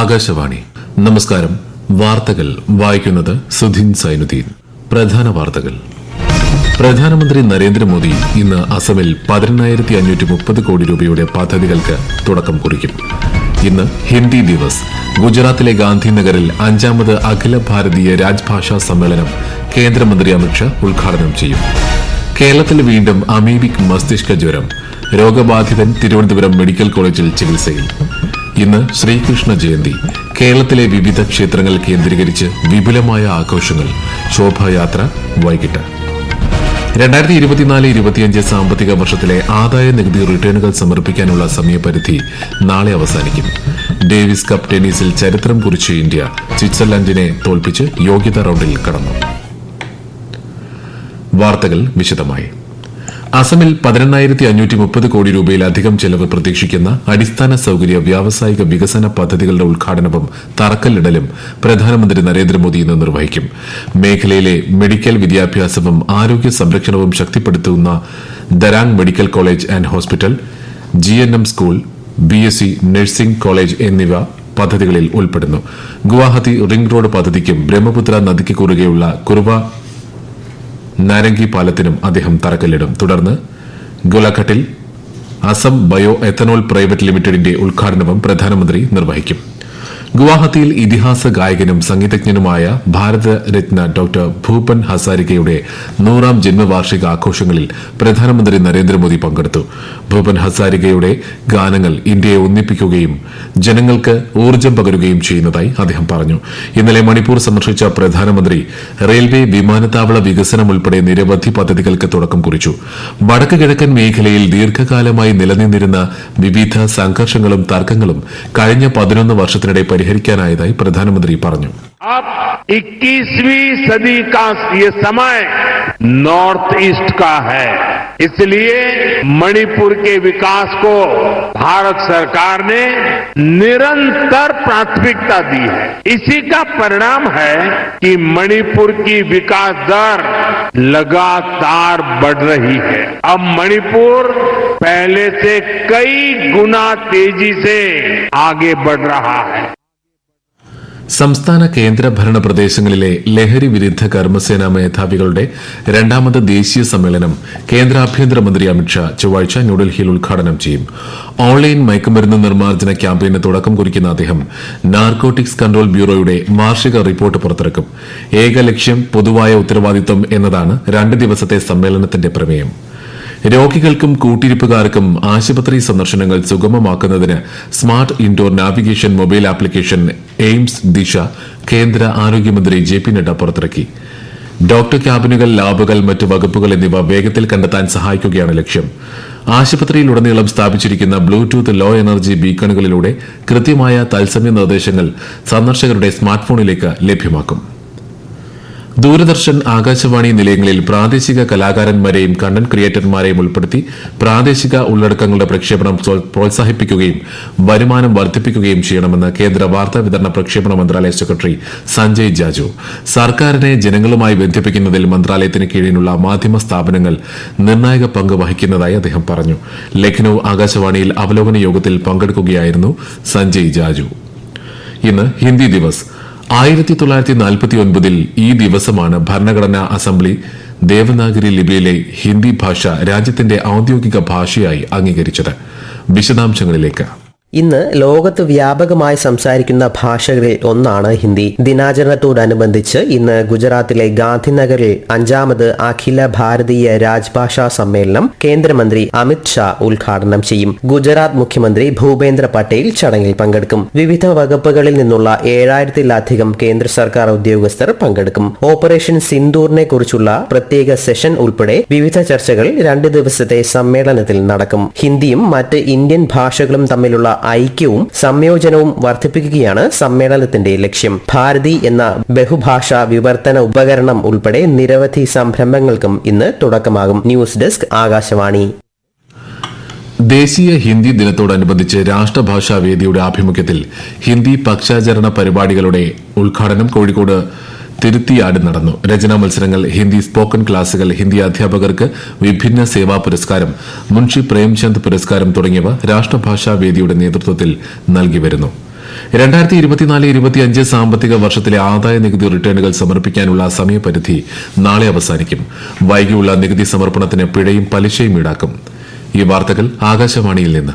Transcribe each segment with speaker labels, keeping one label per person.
Speaker 1: ആകാശവാണി നമസ്കാരം വാർത്തകൾ വായിക്കുന്നത് സുധിൻ സൈനുദ്ദീൻ പ്രധാന വാർത്തകൾ പ്രധാനമന്ത്രി നരേന്ദ്രമോദി ഇന്ന് അസമിൽ പതിനെണ്ണായിരത്തി അഞ്ഞൂറ്റി മുപ്പത് കോടി രൂപയുടെ പദ്ധതികൾക്ക് തുടക്കം കുറിക്കും ഇന്ന് ഹിന്ദി ദിവസ് ഗുജറാത്തിലെ ഗാന്ധിനഗറിൽ അഞ്ചാമത് അഖില ഭാരതീയ രാജ്ഭാഷാ സമ്മേളനം കേന്ദ്രമന്ത്രി അമിത്ഷാ ഉദ്ഘാടനം ചെയ്യും കേരളത്തിൽ വീണ്ടും അമീബിക് മസ്തിഷ്ക ജ്വരം രോഗബാധിതൻ തിരുവനന്തപുരം മെഡിക്കൽ കോളേജിൽ ചികിത്സയിൽ ഇന്ന് ശ്രീകൃഷ്ണ ജയന്തി കേരളത്തിലെ വിവിധ ക്ഷേത്രങ്ങൾ കേന്ദ്രീകരിച്ച് വിപുലമായ ആഘോഷങ്ങൾ ശോഭായാത്ര വൈകിട്ട് രണ്ടായിരത്തി ഇരുപത്തിനാല് ഇരുപത്തിയഞ്ച് സാമ്പത്തിക വർഷത്തിലെ ആദായ നികുതി റിട്ടേണുകൾ സമർപ്പിക്കാനുള്ള സമയപരിധി നാളെ അവസാനിക്കും ഡേവിസ് കപ്പ് ടെന്നീസിൽ ചരിത്രം കുറിച്ച് ഇന്ത്യ സ്വിറ്റ്സർലൻഡിനെ തോൽപ്പിച്ച് യോഗ്യതാ റൌണ്ടിൽ കടന്നു വാർത്തകൾ വിശദമായി അസമിൽ പതിനെണ്ണായിരത്തി അഞ്ഞൂറ്റി മുപ്പത് കോടി രൂപയിലധികം ചെലവ് പ്രതീക്ഷിക്കുന്ന അടിസ്ഥാന സൌകര്യ വ്യാവസായിക വികസന പദ്ധതികളുടെ ഉദ്ഘാടനവും തറക്കല്ലിടലും പ്രധാനമന്ത്രി നരേന്ദ്രമോദി ഇന്ന് നിർവഹിക്കും മേഖലയിലെ മെഡിക്കൽ വിദ്യാഭ്യാസവും ആരോഗ്യ സംരക്ഷണവും ശക്തിപ്പെടുത്തുന്ന Darrang medical college and hospital G N M school B S C nursing college എന്നിവ പദ്ധതികളിൽ ഉൾപ്പെടുന്നു ഗുവാഹത്തി റിംഗ് റോഡ് പദ്ധതിക്കും ബ്രഹ്മപുത്ര നദിക്ക് കുറുകെയുള്ള കുറുവ നാരങ്കി പാലത്തിനും അദ്ദേഹം തറക്കല്ലിടും തുടർന്ന് ഗുലഘട്ടിൽ അസം ബയോ എഥനോൾ പ്രൈവറ്റ് ലിമിറ്റഡിന്റെ ഉദ്ഘാടനവും പ്രധാനമന്ത്രി നിർവഹിക്കും ഗുവാഹത്തിയിൽ ഇതിഹാസ ഗായകനും സംഗീതജ്ഞനുമായ ഭാരത രത്ന ഡോക്ടർ ഭൂപൻ ഹസാരികയുടെ നൂറാം ജന്മവാർഷിക ആഘോഷങ്ങളിൽ പ്രധാനമന്ത്രി നരേന്ദ്രമോദി പങ്കെടുത്തു ഭൂപൻ ഹസാരികയുടെ ഗാനങ്ങൾ ഇന്ത്യയെ ഒന്നിപ്പിക്കുകയും ജനങ്ങൾക്ക് ഊർജ്ജം പകരുകയും ചെയ്യുന്നതായി അദ്ദേഹം പറഞ്ഞു ഇന്നലെ മണിപ്പൂർ സന്ദർശിച്ച പ്രധാനമന്ത്രി റെയിൽവേ വിമാനത്താവള വികസനം ഉൾപ്പെടെ നിരവധി പദ്ധതികൾക്ക് തുടക്കം കുറിച്ചു വടക്കു കിഴക്കൻ മേഖലയിൽ ദീർഘകാലമായി നിലനിന്നിരുന്ന വിവിധ സംഘർഷങ്ങളും തർക്കങ്ങളും കഴിഞ്ഞ പതിനൊന്ന് വർഷത്തിനിടെ പരിഹരിക്കാനായതായി പ്രധാനമന്ത്രി പറഞ്ഞു
Speaker 2: इक्कीसवीं सदी का ये समय नॉर्थ ईस्ट का है इसलिए मणिपुर के विकास को भारत सरकार ने निरंतर प्राथमिकता दी है इसी का परिणाम है कि मणिपुर की विकास दर लगातार बढ़ रही है अब मणिपुर पहले से कई गुना तेजी से आगे बढ़ रहा है
Speaker 1: സംസ്ഥാന കേന്ദ്രഭരണ പ്രദേശങ്ങളിലെ ലഹരി വിരുദ്ധ കർമ്മസേന മേധാവികളുടെ രണ്ടാമത് ദേശീയ സമ്മേളനം കേന്ദ്ര ആഭ്യന്തരമന്ത്രി അമിത്ഷാ ചൊവ്വാഴ്ച ന്യൂഡൽഹിയിൽ ഉദ്ഘാടനം ചെയ്യും ഓൺലൈൻ മയക്കുമരുന്ന് നിർമ്മാർജ്ജന ക്യാമ്പയിന് തുടക്കം കുറിക്കുന്ന അദ്ദേഹം നാർക്കോട്ടിക്സ് കൺട്രോൾ ബ്യൂറോയുടെ വാർഷിക റിപ്പോർട്ട് പുറത്തിറക്കും ഏക ലക്ഷ്യം പൊതുവായ ഉത്തരവാദിത്വം എന്നതാണ് രണ്ട് ദിവസത്തെ സമ്മേളനത്തിന്റെ പ്രമേയം രോഗികൾക്കും കൂട്ടിരിപ്പുകാർക്കും ആശുപത്രി സന്ദർശനങ്ങൾ സുഗമമാക്കുന്നതിന് smart indoor navigation mobile application AIIMS Disha കേന്ദ്ര ആരോഗ്യമന്ത്രി ജെ പി നഡ്ഡ പുറത്തിറക്കി ഡോക്ടർ ക്യാബിനുകൾ ലാബുകൾ മറ്റ് വകുപ്പുകൾ എന്നിവ വേഗത്തിൽ കണ്ടെത്താൻ സഹായിക്കുകയാണ് ലക്ഷ്യം ആശുപത്രിയിലുടനീളം സ്ഥാപിച്ചിരിക്കുന്ന ബ്ലൂടൂത്ത് ലോ എനർജി ബീക്കണുകളിലൂടെ കൃത്യമായ തത്സമയ നിർദ്ദേശങ്ങൾ സന്ദർശകരുടെ സ്മാർട്ട് ഫോണിലേക്ക് ലഭ്യമാക്കും ദൂരദർശൻ ആകാശവാണി നിലയങ്ങളിൽ പ്രാദേശിക കലാകാരന്മാരെയും കണ്ടന്റ് ക്രിയേറ്റർമാരെയും ഉൾപ്പെടുത്തി പ്രാദേശിക ഉള്ളടക്കങ്ങളുടെ പ്രക്ഷേപണം പ്രോത്സാഹിപ്പിക്കുകയും വരുമാനം വർദ്ധിപ്പിക്കുകയും ചെയ്യണമെന്ന് കേന്ദ്ര വാർത്താ വിതരണ പ്രക്ഷേപണ മന്ത്രാലയ സെക്രട്ടറി സഞ്ജയ് ജാജു സർക്കാരിനെ ജനങ്ങളുമായി ബന്ധിപ്പിക്കുന്നതിൽ മന്ത്രാലയത്തിന് കീഴിലുള്ള മാധ്യമ സ്ഥാപനങ്ങൾ നിർണായക പങ്ക് വഹിക്കുന്നതായി അദ്ദേഹം പറഞ്ഞു ലഖ്നൌ ആകാശവാണിയിൽ അവലോകന യോഗത്തിൽ പങ്കെടുക്കുകയായിരുന്നു സഞ്ജയ് ജാജു ഇന്ന് ഹിന്ദി ദിവസ് ആയിരത്തി തൊള്ളായിരത്തി നാൽപ്പത്തി ഒൻപതിൽ ഈ ദിവസമാണ് ഭരണഘടനാ അസംബ്ലി ദേവനാഗരി ലിപിയിലെ ഹിന്ദി ഭാഷ രാജ്യത്തിന്റെ ഔദ്യോഗിക ഭാഷയായി അംഗീകരിച്ചത് വിശദാംശങ്ങളിലേക്ക്
Speaker 3: ഇന്ന് ലോകത്ത് വ്യാപകമായി സംസാരിക്കുന്ന ഭാഷകളിൽ ഒന്നാണ് ഹിന്ദി ദിനാചരണത്തോടനുബന്ധിച്ച് ഇന്ന് ഗുജറാത്തിലെ ഗാന്ധിനഗറിൽ അഞ്ചാമത് അഖില ഭാരതീയ രാജ്ഭാഷാ സമ്മേളനം കേന്ദ്രമന്ത്രി അമിത് ഷാ ഉദ്ഘാടനം ചെയ്യും ഗുജറാത്ത് മുഖ്യമന്ത്രി ഭൂപേന്ദ്ര പട്ടേൽ ചടങ്ങിൽ പങ്കെടുക്കും വിവിധ വകുപ്പുകളിൽ നിന്നുള്ള ഏഴായിരത്തിലധികം കേന്ദ്ര സർക്കാർ ഉദ്യോഗസ്ഥർ പങ്കെടുക്കും ഓപ്പറേഷൻ സിന്ദൂറിനെ കുറിച്ചുള്ള പ്രത്യേക സെഷൻ ഉൾപ്പെടെ വിവിധ ചർച്ചകൾ രണ്ട് ദിവസത്തെ സമ്മേളനത്തിൽ നടക്കും ഹിന്ദിയും മറ്റ് ഇന്ത്യൻ ഭാഷകളും തമ്മിലുള്ള ഐക്യവും സംയോജനവും വർദ്ധിപ്പിക്കുകയാണ് സമ്മേളനത്തിന്റെ ലക്ഷ്യം ഭാരതി എന്ന ബഹുഭാഷാ വിവർത്തന ഉപകരണം ഉൾപ്പെടെ നിരവധി സംരംഭങ്ങൾക്കും ഇന്ന് തുടക്കമാകും ന്യൂസ് ഡെസ്ക് ആകാശവാണി
Speaker 1: ദേശീയ ഹിന്ദി ദിനത്തോടനുബന്ധിച്ച് രാഷ്ട്രഭാഷാ വേദിയുടെ ആഭിമുഖ്യത്തിൽ ഹിന്ദി പക്ഷാചരണ പരിപാടികളുടെ ഉദ്ഘാടനം കോഴിക്കോട് തിരുത്തിയാടി നടന്നു രചനാ മത്സരങ്ങൾ ഹിന്ദി സ്പോക്കൺ ക്ലാസുകൾ ഹിന്ദി അധ്യാപകർക്ക് വിഭിന്ന സേവാ പുരസ്കാരം മുൻഷി പ്രേംചന്ദ് പുരസ്കാരം തുടങ്ങിയവ രാഷ്ട്രഭാഷാ വേദിയുടെ നേതൃത്വത്തിൽ നൽകി വരുന്നു രണ്ടായിരത്തി ഇരുപത്തിനാല് ഇരുപത്തിയഞ്ച് സാമ്പത്തിക വർഷത്തിലെ ആദായ നികുതി റിട്ടേണുകൾ സമർപ്പിക്കാനുള്ള സമയപരിധി നാളെ അവസാനിക്കും വൈകിയുള്ള നികുതി സമർപ്പണത്തിന് പിഴയും പലിശയും ഈടാക്കും ഈ വാർത്തകൾ ആകാശവാണിയിൽ നിന്ന്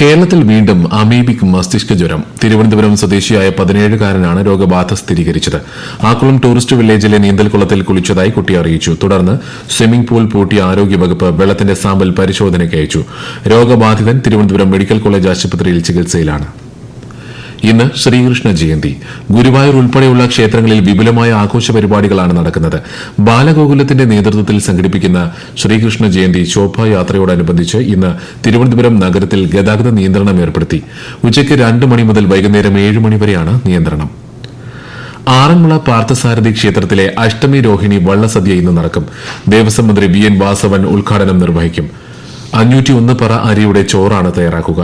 Speaker 1: കേരളത്തിൽ വീണ്ടും അമീബിക് മസ്തിഷ്ക ജ്വരം തിരുവനന്തപുരം സ്വദേശിയായ പതിനേഴുകാരനാണ് രോഗബാധ സ്ഥിരീകരിച്ചത് ആക്കുളം ടൂറിസ്റ്റ് വില്ലേജിലെ നീന്തൽക്കുളത്തിൽ കുളിച്ചതായി കുട്ടി അറിയിച്ചു തുടർന്ന് സ്വിമ്മിംഗ് പൂൾ പൂട്ടിയ ആരോഗ്യവകുപ്പ് വെള്ളത്തിന്റെ സാമ്പിൾ പരിശോധനയ്ക്ക് അയച്ചു രോഗബാധിതൻ തിരുവനന്തപുരം മെഡിക്കൽ കോളേജ് ആശുപത്രിയിൽ ചികിത്സയിലാണ് ഇന്ന് ശ്രീകൃഷ്ണ ജയന്തി ഗുരുവായൂർ ഉൾപ്പെടെയുള്ള ക്ഷേത്രങ്ങളിൽ വിപുലമായ ആഘോഷ പരിപാടികളാണ് നടക്കുന്നത് ബാലഗോകുലത്തിന്റെ നേതൃത്വത്തിൽ സംഘടിപ്പിക്കുന്ന ശ്രീകൃഷ്ണ ജയന്തി ശോഭായാത്രയോടനുബന്ധിച്ച് ഇന്ന് തിരുവനന്തപുരം നഗരത്തിൽ ഗതാഗത നിയന്ത്രണം ഏർപ്പെടുത്തി ഉച്ചയ്ക്ക് രണ്ട് മണി മുതൽ വൈകുന്നേരം ഏഴ് മണി വരെയാണ് നിയന്ത്രണം ആറന്മുള പാർത്ഥസാരഥി ക്ഷേത്രത്തിലെ അഷ്ടമി രോഹിണി വള്ളസദ്യ ഇന്ന് നടക്കും ദേവസ്വം മന്ത്രി വി എൻ വാസവൻ ഉദ്ഘാടനം നിർവഹിക്കും അഞ്ഞൂറ്റി ഒന്ന് പറ അരിയുടെ ചോറാണ് തയ്യാറാക്കുക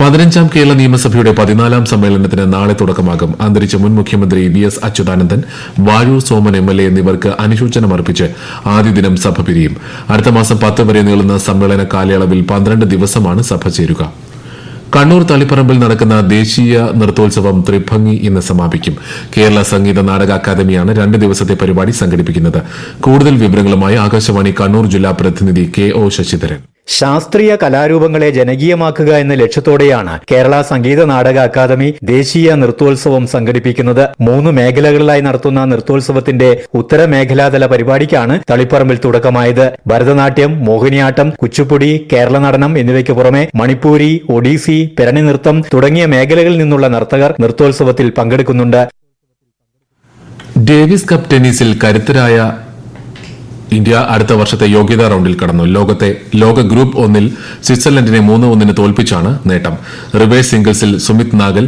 Speaker 1: പതിനഞ്ചാം കേരള നിയമസഭയുടെ പതിനാലാം സമ്മേളനത്തിന് നാളെ തുടക്കമാകും അന്തരിച്ച മുൻ മുഖ്യമന്ത്രി V S Achuthanandan Vazhoor Soman M L A എന്നിവർക്ക് അനുശോചനം അർപ്പിച്ച് ആദ്യ ദിനം സഭ പിരിയും അടുത്ത മാസം പത്ത് വരെ നീളുന്ന സമ്മേളന കാലയളവിൽ പന്ത്രണ്ട് ദിവസമാണ് സഭ ചേരുക കണ്ണൂർ തളിപ്പറമ്പിൽ നടക്കുന്ന ദേശീയ നൃത്തോത്സവം ത്രിഭംഗി ഇന്ന് സമാപിക്കും കേരള സംഗീത നാടക അക്കാദമിയാണ് രണ്ട് ദിവസത്തെ പരിപാടി സംഘടിപ്പിക്കുന്നത് കൂടുതൽ വിവരങ്ങളുമായി ആകാശവാണി കണ്ണൂർ ജില്ലാ പ്രതിനിധി കെ ഒ ശശിധരൻ
Speaker 4: ശാസ്ത്രീയ കലാരൂപങ്ങളെ ജനകീയമാക്കുക എന്ന ലക്ഷ്യത്തോടെയാണ് കേരള സംഗീത നാടക അക്കാദമി ദേശീയ നൃത്തോത്സവം സംഘടിപ്പിക്കുന്നത് മൂന്ന് മേഖലകളിലായി നടത്തുന്ന നൃത്തോത്സവത്തിന്റെ ഉത്തര മേഖലാതല പരിപാടിക്കാണ് തളിപ്പറമ്പിൽ തുടക്കമായത് ഭരതനാട്യം മോഹിനിയാട്ടം കുച്ചുപ്പുടി കേരള നടനം എന്നിവയ്ക്ക് പുറമെ മണിപ്പൂരി ഒഡീസി പിരണി നൃത്തം തുടങ്ങിയ മേഖലകളിൽ നിന്നുള്ള നർത്തകർ നൃത്തോത്സവത്തിൽ പങ്കെടുക്കുന്നുണ്ട്
Speaker 1: ഡേവിസ് കപ്പ് ടെന്നീസിൽ കരുത്തരായ ഇന്ത്യ അടുത്ത വർഷത്തെ യോഗ്യതാ റൌണ്ടിൽ കടന്നു ലോകത്തെ ലോക ഗ്രൂപ്പ് ഒന്നിൽ സ്വിറ്റ്സർലൻഡിനെ മൂന്ന് ഒന്നിന് തോൽപ്പിച്ചാണ് നേട്ടം റിവേഴ്സ് സിംഗിൾസിൽ സുമിത് നാഗൽ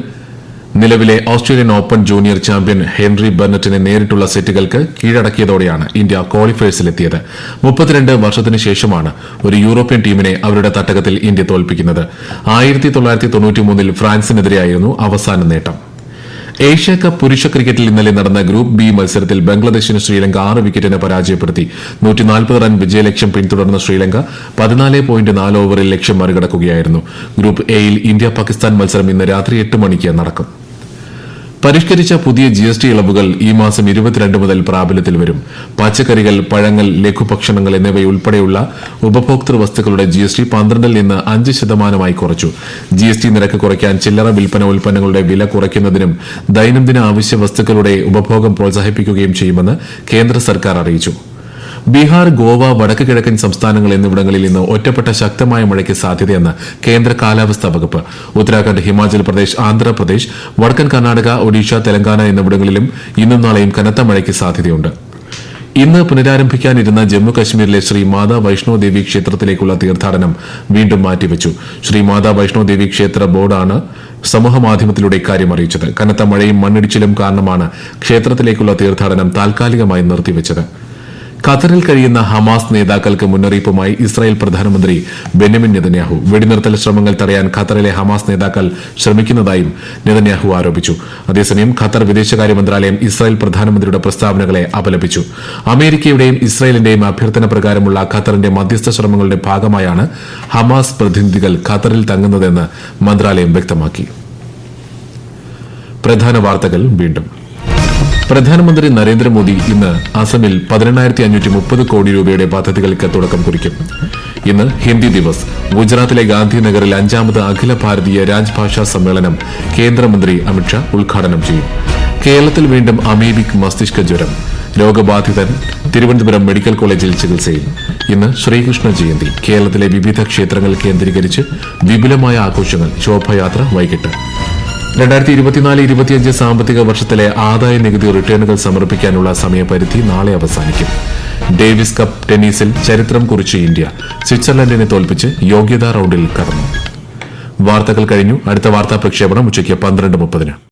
Speaker 1: നിലവിലെ Australian open junior champion Henry ബെർണറ്റിനെ നേരിട്ടുള്ള സെറ്റുകൾക്ക് കീഴടക്കിയതോടെയാണ് ഇന്ത്യ ക്വാളിഫയേഴ്സിലെത്തിയത് മുപ്പത്തിരണ്ട് വർഷത്തിന് ശേഷമാണ് ഒരു യൂറോപ്യൻ ടീമിനെ അവരുടെ തട്ടകത്തിൽ ഇന്ത്യ തോൽപ്പിക്കുന്നത് ആയിരത്തി തൊള്ളായിരത്തി തൊണ്ണൂറ്റിമൂന്നിൽ ഫ്രാൻസിനെതിരെയായിരുന്നു അവസാന നേട്ടം ഏഷ്യ കപ്പ് പുരുഷ ക്രിക്കറ്റിൽ ഇന്നലെ നടന്ന ഗ്രൂപ്പ് ബി മത്സരത്തിൽ ബംഗ്ലാദേശിന് ശ്രീലങ്ക ആറ് വിക്കറ്റിന് പരാജയപ്പെടുത്തി നൂറ്റിനാൽപ്പത് റൺ വിജയലക്ഷ്യം പിന്തുടർന്ന ശ്രീലങ്ക പതിനാല് പോയിന്റ് നാല് ഓവറിൽ ലക്ഷ്യം മറികടക്കുകയായിരുന്നു ഗ്രൂപ്പ് എയിൽ ഇന്ത്യ പാകിസ്ഥാൻ മത്സരം ഇന്ന് രാത്രി എട്ട് മണിക്ക് നടക്കും പരിഷ്കരിച്ച പുതിയ ജി എസ് ടി ഇളവുകൾ ഈ മാസം ഇരുപത്തിരണ്ട് മുതൽ പ്രാബല്യത്തിൽ വരും പച്ചക്കറികൾ പഴങ്ങൾ ലഘുഭക്ഷണങ്ങൾ എന്നിവയുൾപ്പെടെയുള്ള ഉപഭോക്തൃ വസ്തുക്കളുടെ ജി എസ് ടി പന്ത്രണ്ടിൽ നിന്ന് അഞ്ച് ശതമാനമായി കുറച്ചു ജി എസ് ടി നിരക്ക് കുറയ്ക്കാൻ ചില്ലറ വിൽപ്പന ഉൽപ്പന്നങ്ങളുടെ വില കുറയ്ക്കുന്നതിനും ദൈനംദിന ആവശ്യ വസ്തുക്കളുടെ ഉപഭോഗം പ്രോത്സാഹിപ്പിക്കുകയും ചെയ്യുമെന്ന് കേന്ദ്ര സർക്കാർ അറിയിച്ചു ബീഹാർ ഗോവ വടക്ക് കിഴക്കൻ സംസ്ഥാനങ്ങൾ എന്നിവിടങ്ങളിൽ ഇന്ന് ഒറ്റപ്പെട്ട ശക്തമായ മഴയ്ക്ക് സാധ്യതയെന്ന് കേന്ദ്ര കാലാവസ്ഥാ വകുപ്പ് ഉത്തരാഖണ്ഡ് ഹിമാചൽ പ്രദേശ് ആന്ധ്രാപ്രദേശ് വടക്കൻ കർണാടക ഒഡീഷ തെലങ്കാന എന്നിവിടങ്ങളിലും ഇന്നും നാളെയും കനത്ത മഴയ്ക്ക് സാധ്യതയുണ്ട് ഇന്ന് പുനരാരംഭിക്കാനിരുന്ന ജമ്മു ശ്രീ മാതാ വൈഷ്ണോദേവി ക്ഷേത്രത്തിലേക്കുള്ള തീർത്ഥാടനം വീണ്ടും മാറ്റിവച്ചു ശ്രീ മാതാ വൈഷ്ണോദേവി ക്ഷേത്ര ബോർഡാണ് സമൂഹമാധ്യമത്തിലൂടെ ഇക്കാര്യം അറിയിച്ചത് കനത്ത മഴയും മണ്ണിടിച്ചിലും കാരണമാണ് ക്ഷേത്രത്തിലേക്കുള്ള തീർത്ഥാടനം താൽക്കാലികമായി നിർത്തിവെച്ചത് ഖത്തറിൽ കഴിയുന്ന ഹമാസ് നേതാക്കൾക്ക് മുന്നറിയിപ്പുമായി ഇസ്രായേൽ പ്രധാനമന്ത്രി ബെന്നമിൻ നെതന്യാഹു വെടിനിർത്തൽ ശ്രമങ്ങൾ തടയാൻ ഖത്തറിലെ ഹമാസ് നേതാക്കൾ ശ്രമിക്കുന്നതായും നെതന്യാഹു ആരോപിച്ചു അതേസമയം ഖത്തർ വിദേശകാര്യ മന്ത്രാലയം ഇസ്രായേൽ പ്രധാനമന്ത്രിയുടെ പ്രസ്താവനകളെ അപലപിച്ചു അമേരിക്കയുടെയും ഇസ്രായേലിന്റെയും അഭ്യർത്ഥന പ്രകാരമുള്ള ഖത്തറിന്റെ മധ്യസ്ഥ ശ്രമങ്ങളുടെ ഭാഗമായാണ് ഹമാസ് പ്രതിനിധികൾ ഖത്തറിൽ തങ്ങുന്നതെന്ന് മന്ത്രാലയം വ്യക്തമാക്കി പ്രധാന വാർത്തകൾ വീണ്ടും പ്രധാനമന്ത്രി നരേന്ദ്രമോദി ഇന്ന് അസമിൽ പതിനെണ്ണായിരത്തി അഞ്ഞൂറ്റി മുപ്പത് കോടി രൂപയുടെ പദ്ധതികൾക്ക് തുടക്കം കുറിക്കും ഇന്ന് ഹിന്ദി ദിവസ് ഗുജറാത്തിലെ ഗാന്ധിനഗറിൽ അഞ്ചാമത് അഖില ഭാരതീയ രാജ്ഭാഷാ സമ്മേളനം കേന്ദ്രമന്ത്രി അമിത്ഷാ ഉദ്ഘാടനം ചെയ്യും കേരളത്തിൽ വീണ്ടും അമേബിക് മസ്തിഷ്ക ജ്വരം രോഗബാധിതൻ തിരുവനന്തപുരം മെഡിക്കൽ കോളേജിൽ ചികിത്സയിൽ ഇന്ന് ശ്രീകൃഷ്ണ ജയന്തി കേരളത്തിലെ വിവിധ ക്ഷേത്രങ്ങൾ കേന്ദ്രീകരിച്ച് വിപുലമായ ആഘോഷങ്ങൾ ശോഭയാത്ര വൈകിട്ട് രണ്ടായിരത്തി ഇരുപത്തിനാല് ഇരുപത്തിയഞ്ച് സാമ്പത്തിക വർഷത്തിലെ ആദായ നികുതി റിട്ടേണുകൾ സമർപ്പിക്കാനുള്ള സമയപരിധി നാളെ അവസാനിക്കും ഡേവിസ് കപ്പ് ടെന്നീസിൽ ചരിത്രം കുറിച്ച് ഇന്ത്യ സ്വിറ്റ്സർലൻഡിനെ തോൽപ്പിച്ച് യോഗ്യതാ റൌണ്ടിൽ കടന്നു വാർത്തകൾ കഴിഞ്ഞു അടുത്ത വാർത്താ പ്രക്ഷേപണം ഉച്ചയ്ക്ക് പന്ത്രണ്ട് മുപ്പതിന്